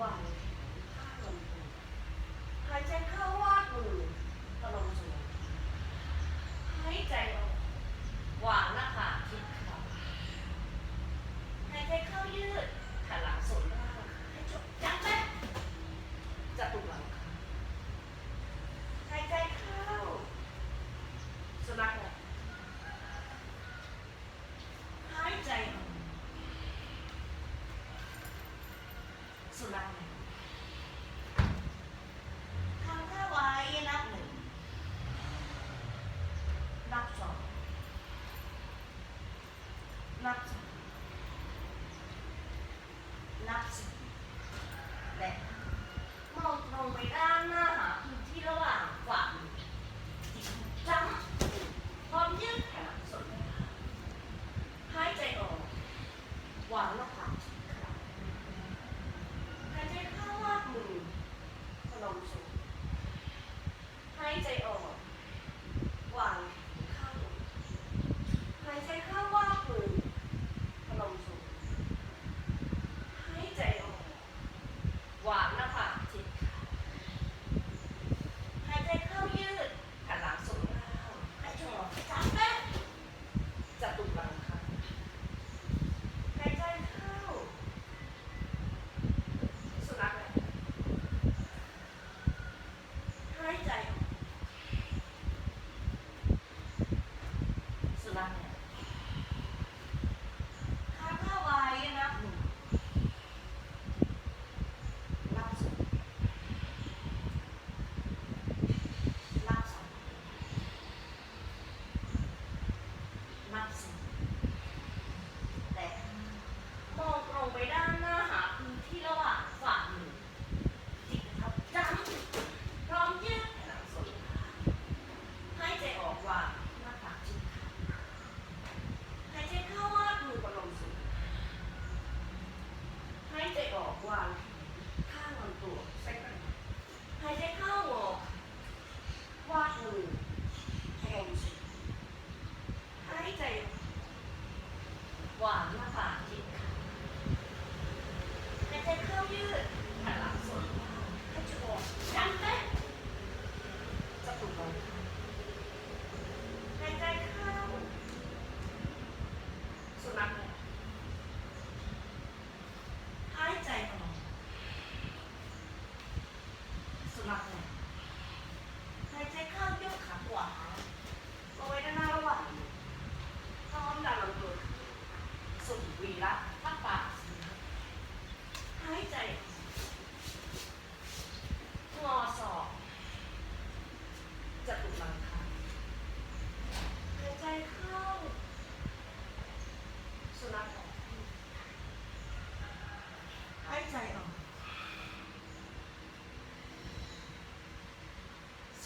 Why?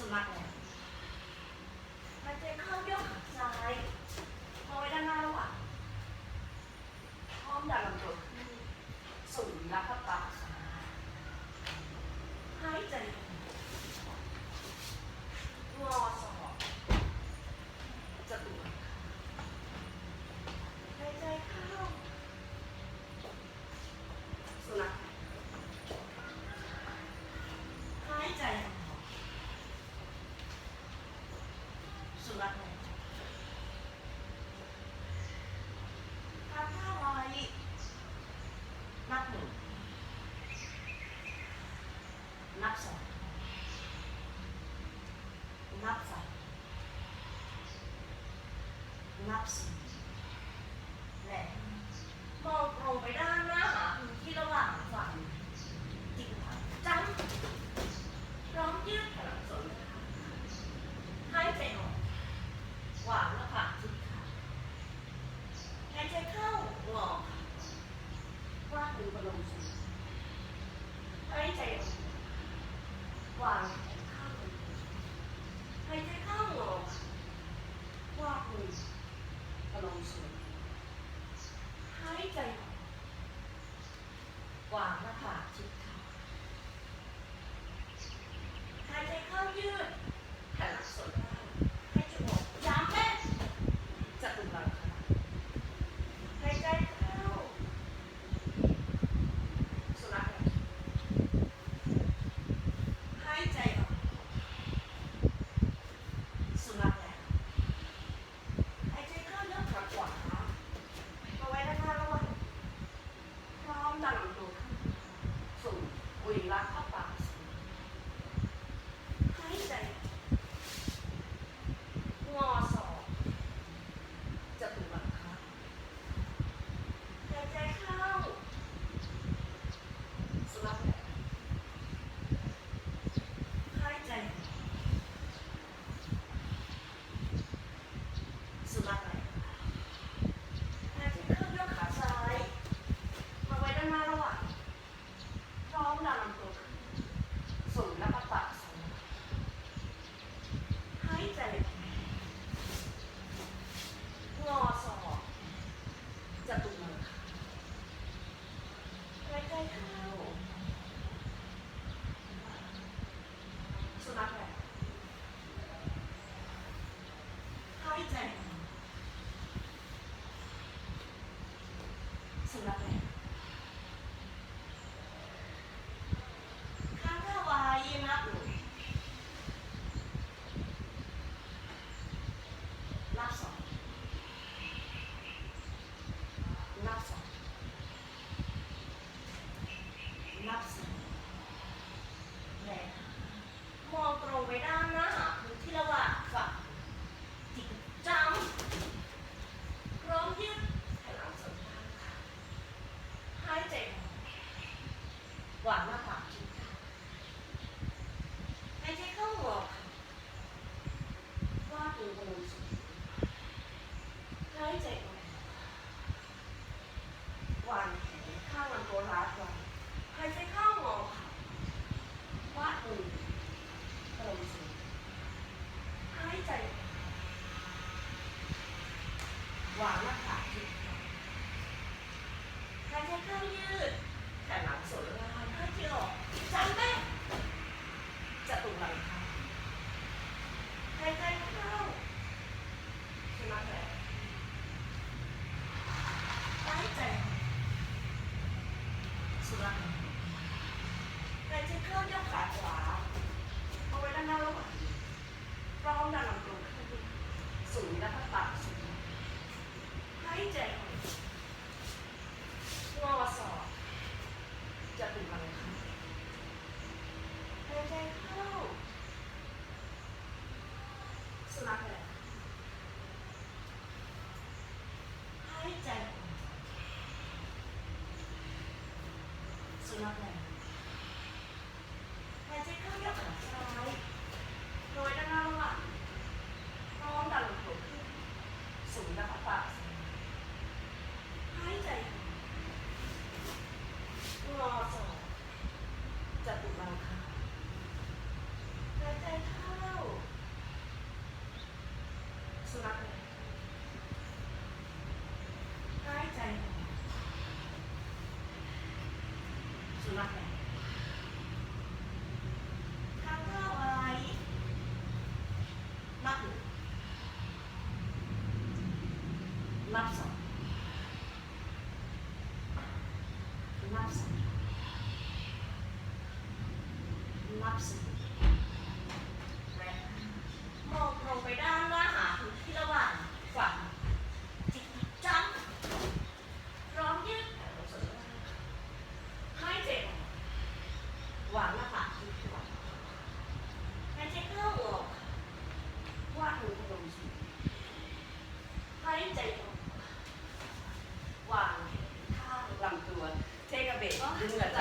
ุนัขเนี่ยมันจะเข้าโยกขาซ้ายมองไปด้านหน้าแล้วอะพร้อมดันลำตัวขึ้นสูงแล้วก็ปากซ้ายหาใจ รับสิ่งและมองตรงไปด้านหน้าหาพื้นที่ระหว่าง ช้ข้างยืด แต่หลังสวนลาน5กิโลจำได้จะตุ่หลังค่ใหายใจเข้าใช่ไหมแต่หายใจสุดรังหายใจเข้ายกขาขวาเอาไว้ด้านหน้าระหว่างพร้อมดันลำตัวขึ้นสูงและพักปาสูงหายใจ สุนัขไหนทานข้าวอะไรรับหรือรับสองรับสองรับสอง วางท่าลำตัวเทกะเบะดึงเหมืน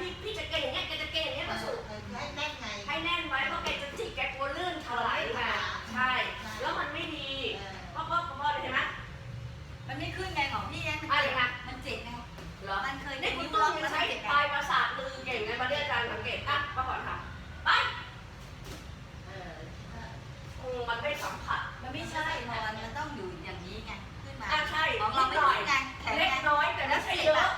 พี่พี่จะเกยอย่างเงี้ยแกจะเกยอย่างเงี้ยพรสุให้แน่นไงให้แน่นไว้เพราะแกจะจิกแกกลัวลื่นถลายมาใช่ แล้วมันไม่ดีเพราะเพราะเพราะเห็นไหมมันไม่ขึ้นไงของพี่นะมอะไรคะมันเจ็บไงเหรอมันเคยนี่คุณตุ้มใช้ปลายประสาทมือเก่งไงมาเรียกอาจรย์สังเกตอะมาก่อนค่ะไปมันไม่สัมผัส มันไม่ใช่นอนมันต้องอยู่อย่างนี้ไง ขึ้นมาอะใช่ของเราไม่ใช่ไงเล็กน้อยแต่ไม่ใช่เยอะ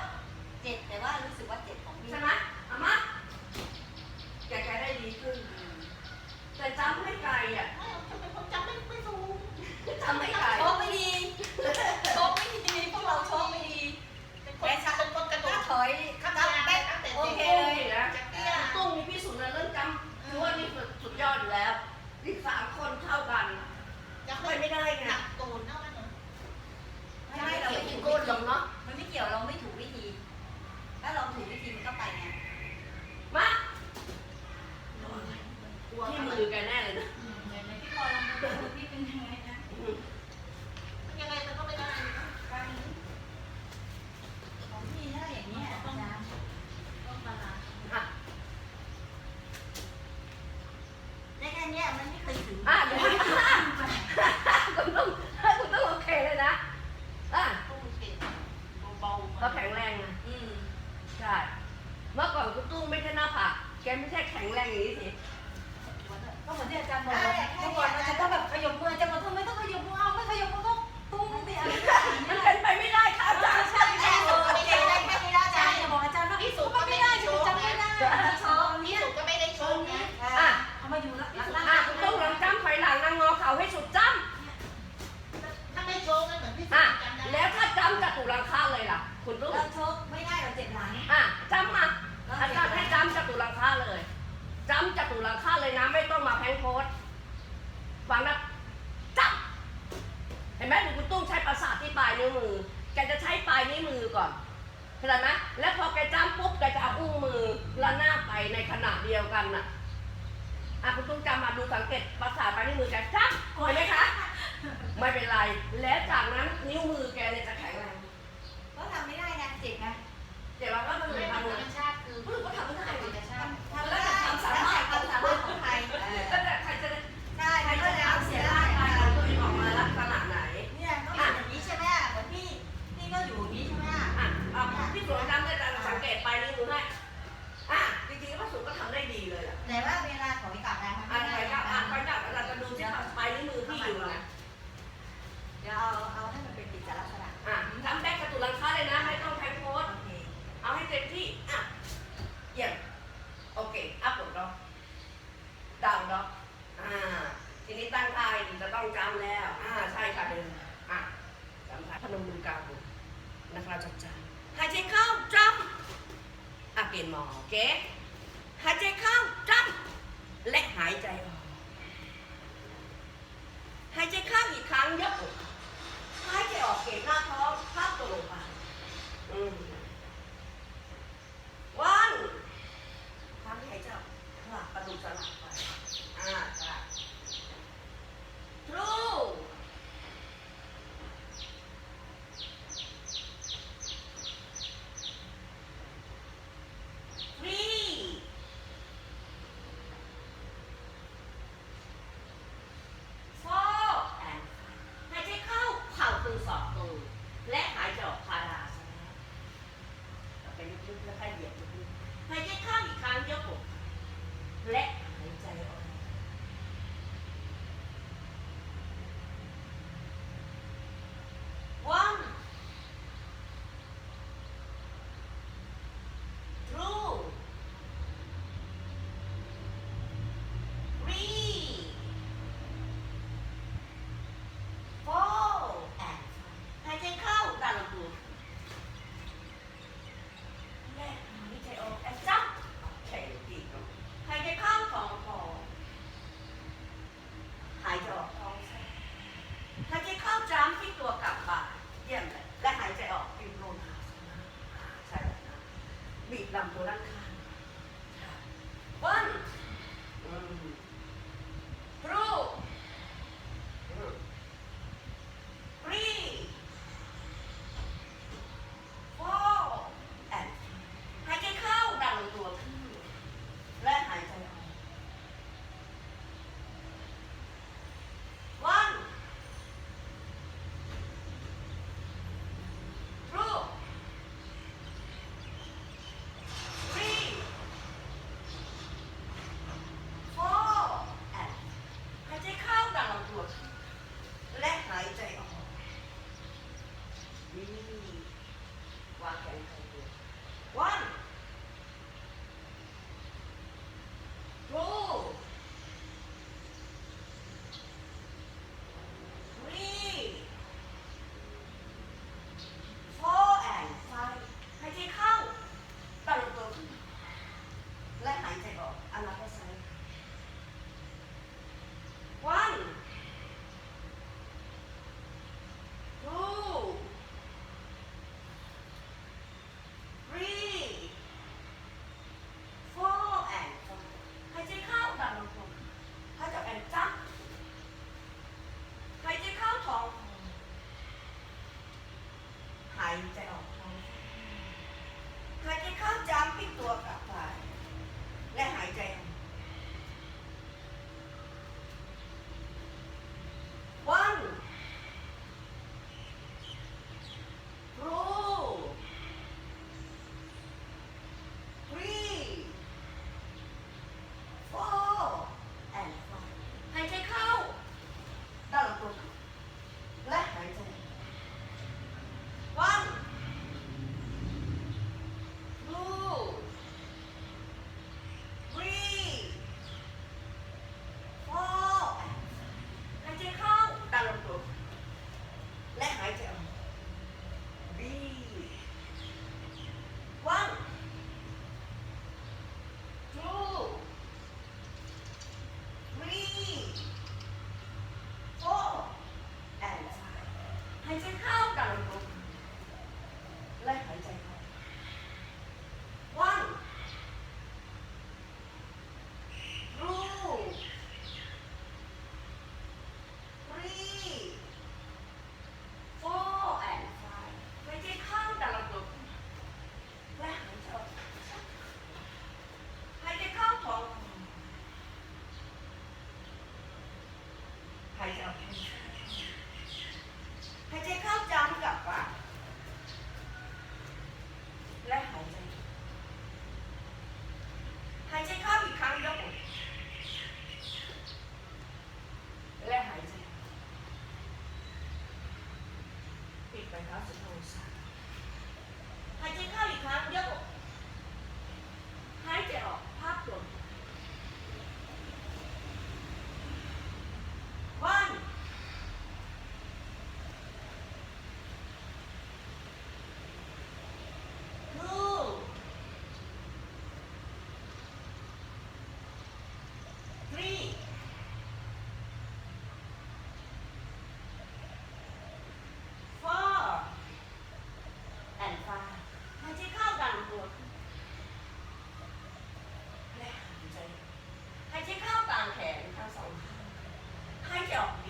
ห